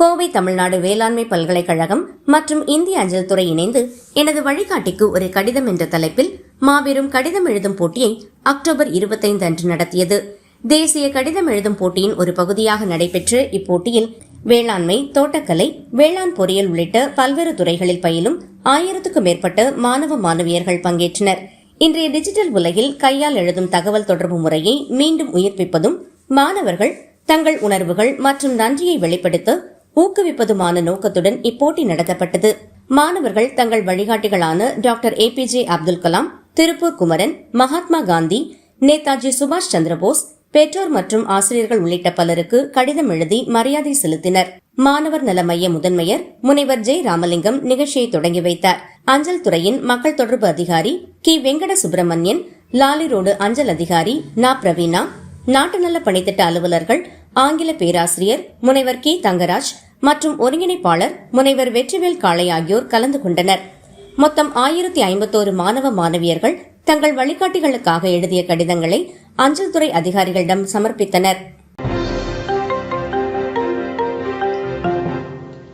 கோவை தமிழ்நாடு வேளாண்மை பல்கலைக்கழகம் மற்றும் இந்திய அஞ்சல் துறை இணைந்து எனது வழிகாட்டிக்கு ஒரு கடிதம் என்ற தலைப்பில் மாபெரும் கடிதம் எழுதும் போட்டியை அக்டோபர் 25 அன்று நடத்தியது. தேசிய கடிதம் எழுதும் போட்டியின் ஒரு பகுதியாக நடைபெற்ற இப்போட்டியில் வேளாண்மை தோட்டக்கலை வேளாண் பொறியியல் உள்ளிட்ட பல்வேறு துறைகளில் பயிலும் ஆயிரத்துக்கும் மேற்பட்ட மாணவ மாணவியர்கள் பங்கேற்றனர். இன்றைய டிஜிட்டல் உலகில் கையால் எழுதும் தகவல் தொடர்பு முறையை மீண்டும் உயிர்ப்பிப்பதும் மாணவர்கள் தங்கள் உணர்வுகள் மற்றும் நன்றியை வெளிப்படுத்த ஊக்குவிப்பதுமான நோக்கத்துடன் இப்போட்டி நடத்தப்பட்டது. மாணவர்கள் தங்கள் வழிகாட்டிகளான doctor A P J Abdul Kalam Tiruppur Kumaran Mahatma Gandhi Netaji சுபாஷ் சந்திரபோஸ் பெற்றோர் மற்றும் ஆசிரியர்கள் உள்ளிட்ட பலருக்கு கடிதம் எழுதி மரியாதை செலுத்தினர். மாணவர் நல மைய முதன்மையர் முனைவர் ஜெய் ராமலிங்கம் நிகழ்ச்சியை தொடங்கி வைத்தார். அஞ்சல் துறையின் மக்கள் தொடர்பு அதிகாரி கி. வெங்கட சுப்பிரமணியன் லாலிரோடு அஞ்சல் அதிகாரி நா. பிரவீனா நாட்டு நல பணித்திட்ட அலுவலர்கள் ஆங்கில பேராசிரியர் முனைவர் கி. தங்கராஜ் மற்றும் ஒருங்கிணைப்பாளர் முனைவர் வெற்றிவேல் காளை ஆகியோர் கலந்து கொண்டனர். மொத்தம் ஆயிரத்தி ஐம்பத்தோரு மாணவ மாணவியர்கள் தங்கள் வழிகாட்டிகளுக்காக எழுதிய கடிதங்களை அஞ்சல் துறை அதிகாரிகளிடம் சமர்ப்பித்தனர்.